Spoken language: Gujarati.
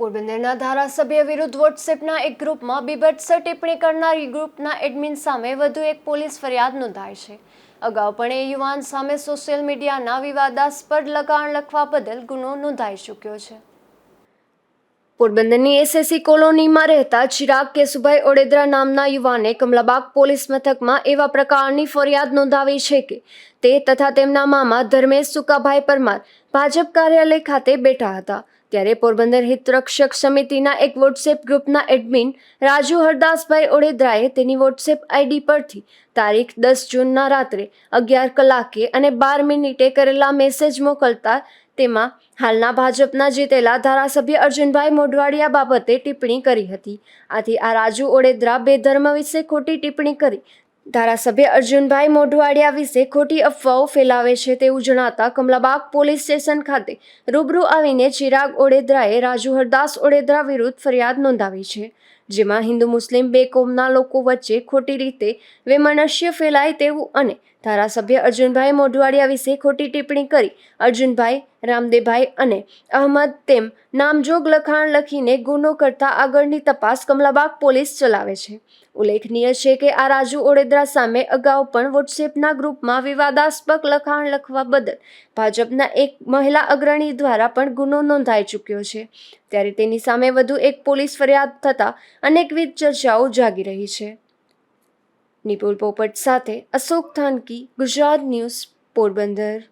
પોરબંદરના ધારાસભ્ય વિરુદ્ધ વોટ્સએપના એક ગ્રુપમાં બીભત્સ ટિપ્પણી કરનાર ગ્રુપના એડમિન સામે વધુ એક પોલીસ ફરિયાદ નોંધાઈ છે. અગાઉ પણ એ યુવાન સામે સોશિયલ મીડિયાના વિવાદાસ્પદ લગાણ લખવા બદલ ગુનો નોંધાઈ ચૂક્યો છે. પોરબંદરની એસએસસી કોલોનીમાં રહેતા ચિરાગ કેશુભાઈ ઓડેદરા નામના યુવાને કમલાબાગ પોલીસ મથકમાં એવા પ્રકારની ફરિયાદ નોંધાવી છે કે તે તથા તેમના મામા ધર્મેશ સુકાભાઈ પરમાર ભાજપ કાર્યાલય ખાતે બેઠા હતા. ત્યારે પોરબંદર હિતરક્ષક સમિતિના એક વોટ્સએપ ગ્રુપના એડમિન રાજુ હરદાસભાઈ ઓડેદરાએ તેની વોટ્સએપ આઈડી પરથી તારીખ દસ જૂનના રાત્રે અગિયાર કલાકે અને બાર મિનિટે કરેલા મેસેજ મોકલતા તેમાં હાલના ભાજપના જીતેલા ધારાસભ્ય અર્જુનભાઈ મોઢવાડિયા બાબતે ટિપ્પણી કરી હતી. આથી આ રાજુ ઓડેદરા બેધર્મ વિશે ખોટી ટિપ્પણી કરી ધારાસભ્ય અર્જુનભાઈ મોઢવાડિયા વિશે ખોટી અફવાઓ ફેલાવે છે તેવું જણાતા કમલાબાગ પોલીસ સ્ટેશન ખાતે રૂબરૂ આવીને ચિરાગ ઓડેદરાએ રાજુ હરદાસ ઓડેદરા વિરુદ્ધ ફરિયાદ નોંધાવી છે. જેમાં હિન્દુ મુસ્લિમ બે કોમના લોકો વચ્ચે ખોટી રીતે વૈમનસ્ય ફેલાય તેવું અને ધારાસભ્ય અર્જુનભાઈ મોઢવાડિયા વિશે ખોટી ટિપ્પણી કરી. અર્જુનભાઈ રામદેભાઈ અને અહમદ તેમ નામજોગ લખાણ લખીને ગુનો કરતા આગળની તપાસ કમલાબાગ પોલીસ ચલાવે છે. ઉલ્લેખનીય છે કે આ રાજુ ઓડેદરા સામે અગાઉ પણ વોટ્સએપના ગ્રુપમાં વિવાદાસ્પદ લખાણ લખવા બદલ ભાજપના એક મહિલા અગ્રણી દ્વારા પણ ગુનો નોંધાઈ ચૂક્યો છે. ત્યારે તેની સામે વધુ એક પોલીસ ફરિયાદ થતાં અનેકવિધ ચર્ચાઓ જાગી રહી છે. નિપુલ પોપટ સાથે અશોક થાનકી, ગુજરાત ન્યૂઝ, પોરબંદર.